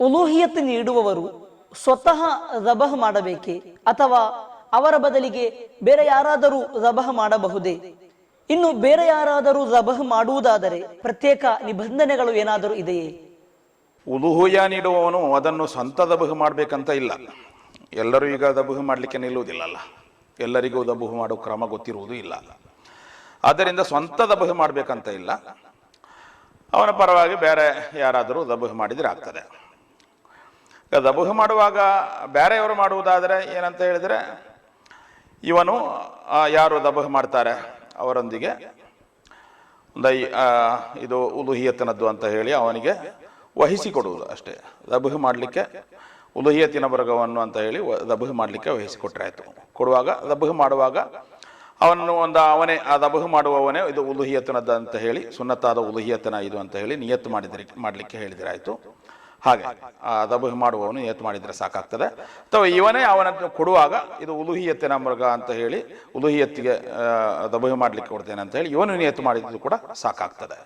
ಉಲೂಹಿಯತ್ ನೀಡುವವರು ಸ್ವತಃ ರಬಹ ಮಾಡಬೇಕೆ ಅಥವಾ ಅವರ ಬದಲಿಗೆ ಬೇರೆ ಯಾರಾದರೂ ರಬಹ ಮಾಡಬಹುದೇ? ಇನ್ನು ಬೇರೆ ಯಾರಾದರೂ ರಬಹ ಮಾಡುವುದಾದರೆ ಪ್ರತ್ಯೇಕ ನಿಬಂಧನೆಗಳು ಏನಾದರೂ ಇದೆಯೇ? ಉಲುಹುಯ ನೀಡುವವನು ಅದನ್ನು ಸ್ವಂತ ದಬಹು ಮಾಡಬೇಕಂತ ಇಲ್ಲ. ಎಲ್ಲರೂ ಈಗ ದಬಹು ಮಾಡಲಿಕ್ಕೆ ನಿಲ್ಲುವುದಿಲ್ಲಲ್ಲ. ಎಲ್ಲರಿಗೂ ದಬಹು ಮಾಡೋ ಕ್ರಮ ಗೊತ್ತಿರುವುದು ಇಲ್ಲ. ಆದ್ದರಿಂದ ಸ್ವಂತ ದಬಹು ಮಾಡಬೇಕಂತ ಇಲ್ಲ. ಅವನ ಪರವಾಗಿ ಬೇರೆ ಯಾರಾದರೂ ದಬಹು ಮಾಡಿದರೆ ಆಗ್ತದೆ. ದಬಹು ಮಾಡುವಾಗ ಬೇರೆಯವರು ಮಾಡುವುದಾದರೆ ಏನಂತ ಹೇಳಿದರೆ, ಇವನು ಯಾರು ದಬುಹ ಮಾಡ್ತಾರೆ ಅವರೊಂದಿಗೆ. ಒಂದು ಇದು ಉಲುಹಿಯತನದ್ದು ಅಂತ ಹೇಳಿ ಅವನಿಗೆ ವಹಿಸಿಕೊಡುವುದು ಅಷ್ಟೇ. ದಬುಹ ಮಾಡಲಿಕ್ಕೆ ಉಲುಹಿಯತಿನ ವರ್ಗವನ್ನು ಅಂತ ಹೇಳಿ ದಬುಹ ಮಾಡಲಿಕ್ಕೆ ವಹಿಸಿಕೊಟ್ರೆ ಆಯಿತು. ಕೊಡುವಾಗ ದಬುಹ ಮಾಡುವಾಗ ಅವನು ಒಂದು, ಅವನೇ, ಆ ದಬುಹ ಮಾಡುವವನೇ ಇದು ಉಲುಹಿಯತ್ತಿನದ್ದು ಅಂತ ಹೇಳಿ, ಸುನ್ನತ್ತಾದ ಉಲುಹಿಯತ್ತನ ಇದು ಅಂತ ಹೇಳಿ ನಿಯತ್ತು ಮಾಡಿದ್ರೆ, ಮಾಡಲಿಕ್ಕೆ ಹೇಳಿದಿರಾಯಿತು ಹಾಗೆ, ಆ ದಬಹು ಮಾಡುವವನು ಏತ್ ಮಾಡಿದರೆ ಸಾಕಾಗ್ತದೆ. ಅಥವಾ ಇವನೇ ಅವನನ್ನು ಕೊಡುವಾಗ ಇದು ಉಲುಹಿಯತ್ತಿನ ಮೃಗ ಅಂತ ಹೇಳಿ, ಉಲುಹಿಯತ್ತಿಗೆ ದಬಹು ಮಾಡಲಿಕ್ಕೆ ಕೊಡ್ತೇನೆ ಅಂತ ಹೇಳಿ ಇವನು ನಿಯತ್ತು ಮಾಡಿದ್ದು ಕೂಡ ಸಾಕಾಗ್ತದೆ.